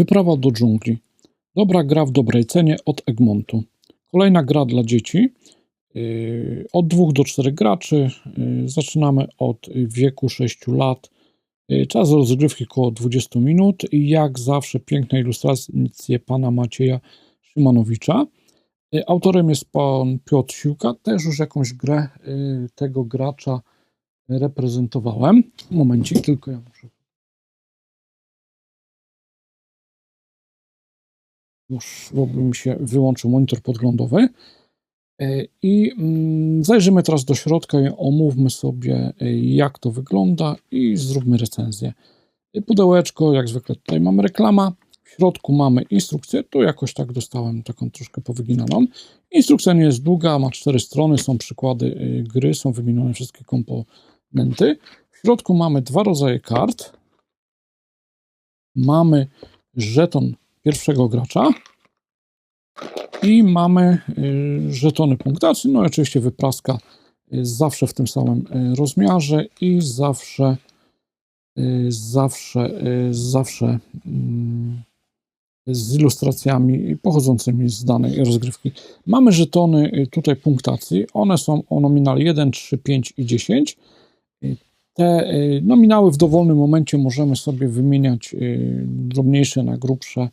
Wyprawa do dżungli. Dobra gra w dobrej cenie od Egmontu. Kolejna gra dla dzieci. Yy, Od 2 do 4 graczy. Yy, Zaczynamy od wieku 6 lat. Yy, Czas rozgrywki około 20 minut. I jak zawsze piękne ilustracje pana Macieja Szymanowicza. Autorem jest pan Piotr Siłka. Też już jakąś grę tego gracza reprezentowałem. Momencik, tylko ja muszę już mi się wyłączył monitor podglądowy. E, I mm, zajrzymy teraz do środka i omówmy sobie, e, jak to wygląda i zróbmy recenzję. E, Pudełeczko, jak zwykle tutaj mamy reklama. W środku mamy instrukcję. Tu jakoś tak dostałem taką troszkę powyginaną. Instrukcja nie jest długa, ma cztery strony, są przykłady gry, są wymienione wszystkie komponenty. W środku mamy dwa rodzaje kart. Mamy żeton pierwszego gracza i mamy y, żetony punktacji. No oczywiście wypraska y, zawsze w tym samym y, rozmiarze i zawsze zawsze zawsze mm, z ilustracjami pochodzącymi z danej rozgrywki. Mamy żetony tutaj punktacji. One są o nominale 1, 3, 5 i 10. Te y, nominały w dowolnym momencie możemy sobie wymieniać y, drobniejsze na grubsze,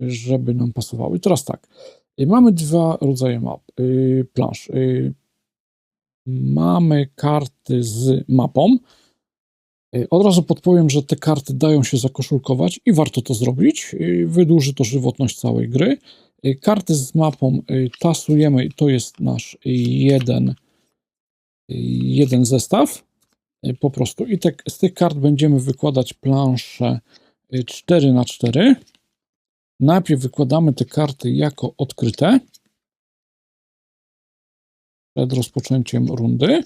żeby nam pasowały. Teraz tak, y, mamy dwa rodzaje map, plansz. Mamy karty z mapą. Od razu podpowiem, że te karty dają się zakoszulkować i warto to zrobić. Wydłuży to żywotność całej gry. Karty z mapą tasujemy to jest nasz jeden, jeden zestaw. Y, Po prostu. I te, z tych kart będziemy wykładać plansze 4 na 4 Najpierw wykładamy te karty jako odkryte przed rozpoczęciem rundy.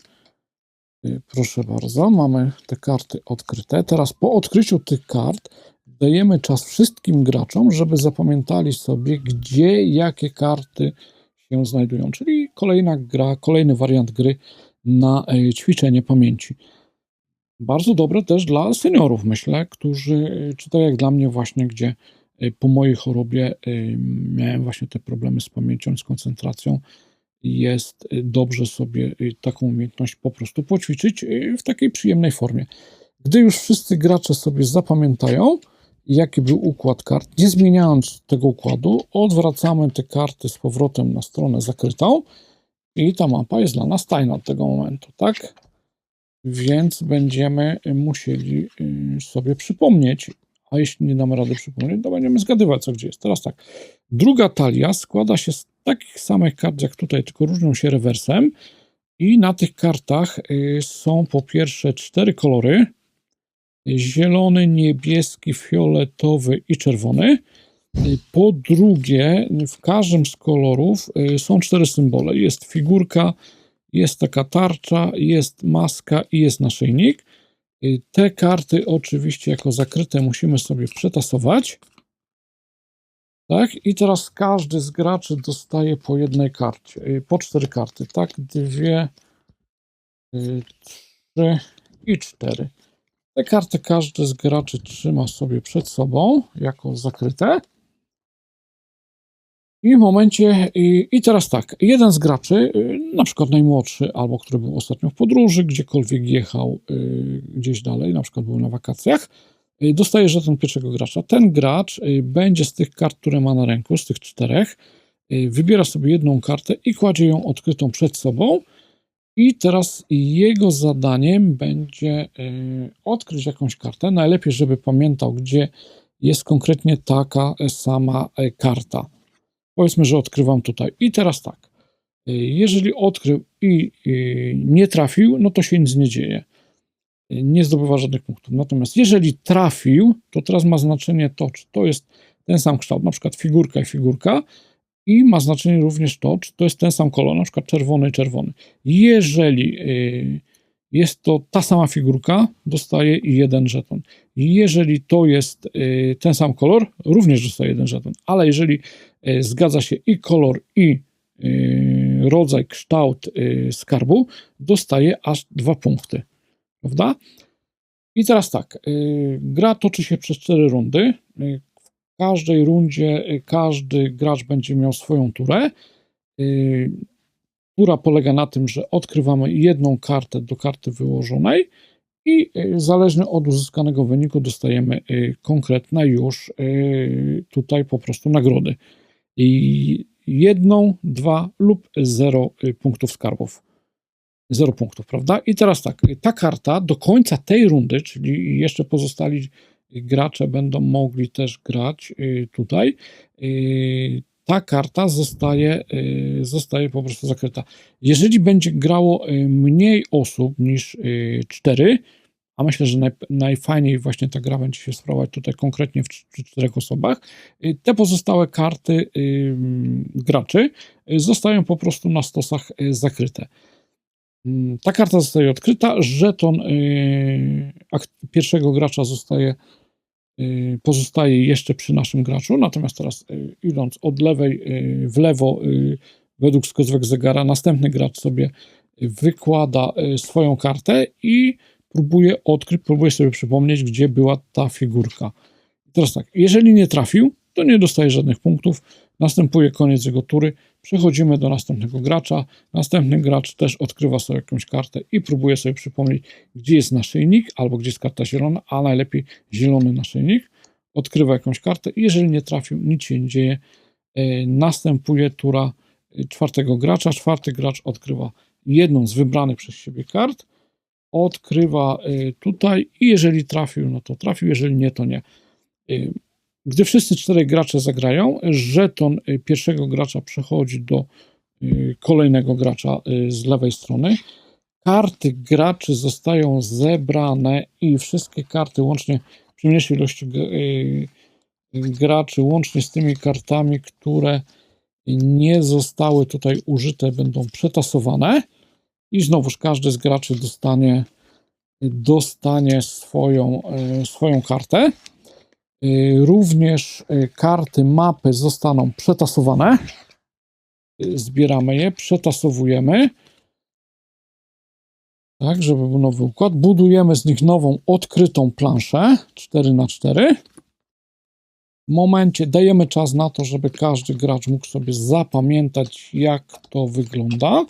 Y, Proszę bardzo, mamy te karty odkryte. Teraz po odkryciu tych kart dajemy czas wszystkim graczom, żeby zapamiętali sobie, gdzie jakie karty się znajdują. Czyli kolejna gra, kolejny wariant gry na y, ćwiczenie pamięci. Bardzo dobre też dla seniorów, myślę, którzy, czy to jak dla mnie właśnie, gdzie y, po mojej chorobie y, miałem właśnie te problemy z pamięcią, z koncentracją. Jest y, dobrze sobie taką umiejętność po prostu poćwiczyć w takiej przyjemnej formie. Gdy już wszyscy gracze sobie zapamiętają, jaki był układ kart, nie zmieniając tego układu, odwracamy te karty z powrotem na stronę zakrytą i ta mapa jest dla nas tajna od tego momentu, tak? Więc będziemy musieli y, sobie przypomnieć, a jeśli nie damy rady przypomnieć, to będziemy zgadywać, co gdzie jest. Teraz tak, druga talia składa się z takich samych kart jak tutaj, tylko różnią się rewersem i na tych kartach y, są po pierwsze cztery kolory, zielony, niebieski, fioletowy i czerwony. Y, Po drugie, w każdym z kolorów są cztery symbole. Jest figurka, jest taka tarcza, jest maska i jest naszyjnik. Y, Te karty oczywiście jako zakryte musimy sobie przetasować. Tak, i teraz każdy z graczy dostaje po jednej karcie, y, po cztery karty, tak, dwie, y, trzy i cztery. Te karty każdy z graczy trzyma sobie przed sobą jako zakryte. I w momencie, i, i teraz tak, jeden z graczy, y, na przykład najmłodszy, albo który był ostatnio w podróży, gdziekolwiek jechał y, gdzieś dalej, na przykład był na wakacjach, y, dostaje żeton pierwszego gracza. Ten gracz y, będzie z tych kart, które ma na ręku, z tych czterech, y, wybiera sobie jedną kartę i kładzie ją odkrytą przed sobą. I teraz jego zadaniem będzie y, odkryć jakąś kartę. Najlepiej, żeby pamiętał, gdzie jest konkretnie taka sama y, karta. Powiedzmy, że odkrywam tutaj. I teraz tak. y, Jeżeli odkrył i y, nie trafił, no to się nic nie dzieje. Y, Nie zdobywa żadnych punktów. Natomiast jeżeli trafił, to teraz ma znaczenie to, czy to jest ten sam kształt, na przykład figurka i figurka, i ma znaczenie również to, czy to jest ten sam kolor, na przykład czerwony i czerwony. Jeżeli jest to ta sama figurka, dostaje jeden żeton. Jeżeli to jest ten sam kolor, również dostaje jeden żeton. Ale jeżeli zgadza się i kolor, i y, rodzaj, kształt y, skarbu, dostaje aż dwa punkty. Prawda? I teraz tak, gra toczy się przez cztery rundy. W każdej rundzie każdy gracz będzie miał swoją turę. Tura polega na tym, że odkrywamy jedną kartę do karty wyłożonej i zależnie od uzyskanego wyniku dostajemy konkretne już tutaj po prostu nagrody. Jedną, dwa lub zero y, punktów skarbów. Zero punktów, prawda? I teraz tak, ta karta do końca tej rundy, czyli jeszcze pozostali gracze będą mogli też grać y, tutaj, y, ta karta zostaje, zostaje po prostu zakryta. Jeżeli będzie grało mniej osób niż 4, a myślę, że naj, najfajniej właśnie ta gra będzie się sprawować tutaj konkretnie w 4 osobach, y, te pozostałe karty y, graczy zostają po prostu na stosach y, zakryte. Ta karta zostaje odkryta, żeton y, pierwszego gracza zostaje, y, pozostaje jeszcze przy naszym graczu, natomiast teraz y, idąc od lewej y, w lewo według wskazówek zegara, następny gracz sobie wykłada swoją kartę i próbuje odkryć, próbuje sobie przypomnieć, gdzie była ta figurka. Teraz tak, jeżeli nie trafił, to nie dostaje żadnych punktów, następuje koniec jego tury, przechodzimy do następnego gracza, następny gracz też odkrywa sobie jakąś kartę i próbuje sobie przypomnieć, gdzie jest naszyjnik, albo gdzie jest karta zielona, a najlepiej zielony naszyjnik, odkrywa jakąś kartę i jeżeli nie trafił, nic się nie dzieje, e, następuje tura e, czwartego gracza, czwarty gracz odkrywa jedną z wybranych przez siebie kart, odkrywa y, tutaj i jeżeli trafił, no to trafił, jeżeli nie, to nie. Y, Gdy wszyscy czterej gracze zagrają, żeton y, pierwszego gracza przechodzi do kolejnego gracza z lewej strony. Karty graczy zostają zebrane i wszystkie karty łącznie przy mniejszej ilości graczy, łącznie z tymi kartami, które nie zostały tutaj użyte, będą przetasowane i znowuż każdy z graczy dostanie, dostanie swoją, e, swoją kartę. E, Również e, karty mapy zostaną przetasowane. Zbieramy je, przetasowujemy. Tak, żeby był nowy układ. Budujemy z nich nową, odkrytą planszę 4 na 4 W momencie dajemy czas na to, żeby każdy gracz mógł sobie zapamiętać, jak to wygląda.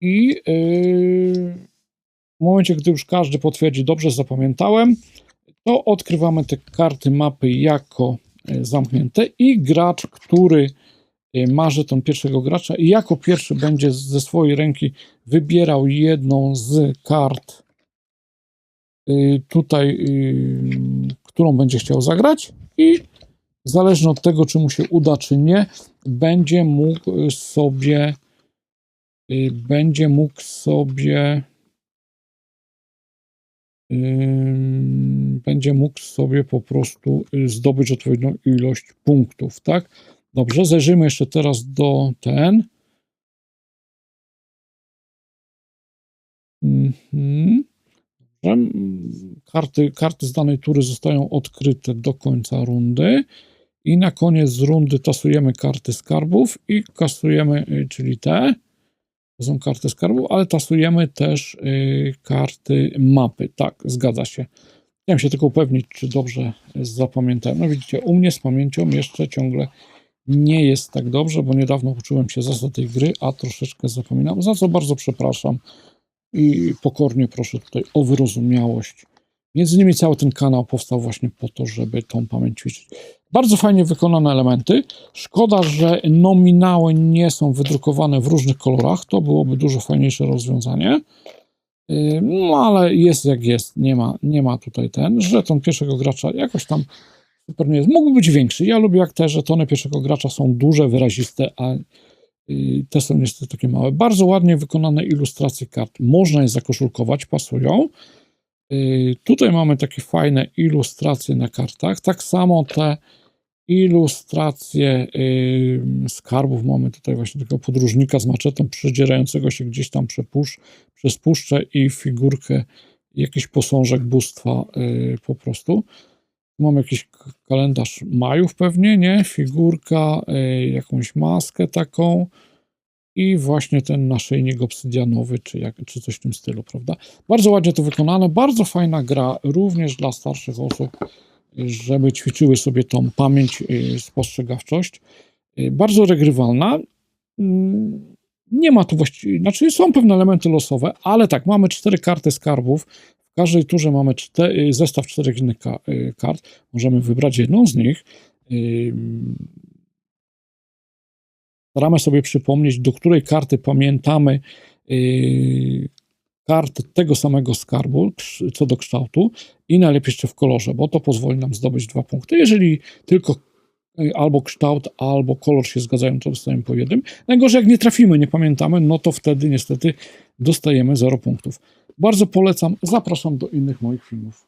I yy, w momencie, gdy już każdy potwierdzi, dobrze zapamiętałem, to odkrywamy te karty mapy jako e, zamknięte i gracz, który e, ma żeton pierwszego gracza i jako pierwszy będzie ze swojej ręki wybierał jedną z kart tutaj, którą będzie chciał zagrać i zależnie od tego, czy mu się uda, czy nie, będzie mógł sobie będzie mógł sobie ym, będzie mógł sobie po prostu y, zdobyć odpowiednią ilość punktów, tak? Dobrze, zajrzyjmy jeszcze teraz do ten. Mhm. Karty, karty z danej tury zostają odkryte do końca rundy. I na koniec rundy tasujemy karty skarbów i kasujemy, y, czyli te. To są karty skarbu, ale tasujemy też y, karty mapy. Tak, zgadza się. Chciałem się tylko upewnić, czy dobrze zapamiętałem. No widzicie, u mnie z pamięcią jeszcze ciągle nie jest tak dobrze, bo niedawno uczyłem się zasad tej gry, a troszeczkę zapominam, za co bardzo przepraszam i pokornie proszę tutaj o wyrozumiałość. Między innymi cały ten kanał powstał właśnie po to, żeby tą pamięć ćwiczyć. Bardzo fajnie wykonane elementy. Szkoda, że nominały nie są wydrukowane w różnych kolorach. To byłoby dużo fajniejsze rozwiązanie. No ale jest jak jest. Nie ma, nie ma tutaj ten. Żeton pierwszego gracza jakoś tam super nie jest. Mógłby być większy. Ja lubię jak te żetony pierwszego gracza są duże, wyraziste, a yy, te są niestety takie małe. Bardzo ładnie wykonane ilustracje kart. Można je zakoszulkować, pasują. Yy, Tutaj mamy takie fajne ilustracje na kartach. Tak samo te ilustracje yy, skarbów. Mamy tutaj właśnie takiego podróżnika z maczetą przedzierającego się gdzieś tam przez puszczę i figurkę, jakiś posążek bóstwa yy, po prostu. Mam jakiś kalendarz Majów pewnie, nie? Figurka, jakąś maskę taką i właśnie ten naszyjnik obsydianowy, czy, jak, czy coś w tym stylu, prawda? Bardzo ładnie to wykonane, bardzo fajna gra, również dla starszych osób. żeby ćwiczyły sobie tą pamięć, y, spostrzegawczość. Y, Bardzo regrywalna. Mm, Nie ma tu właściwie, znaczy są pewne elementy losowe, ale tak, mamy cztery karty skarbów. W każdej turze mamy cztery, zestaw czterech innych ka- y, kart. Możemy wybrać jedną z nich. Staramy sobie przypomnieć, do której karty pamiętamy yy, karty tego samego skarbu, co do kształtu i najlepiej jeszcze w kolorze, bo to pozwoli nam zdobyć dwa punkty. Jeżeli tylko yy, albo kształt, albo kolor się zgadzają, to dostajemy po jednym. Najgorzej, jak nie trafimy, nie pamiętamy, no to wtedy niestety dostajemy 0 punktów. Bardzo polecam, zapraszam do innych moich filmów.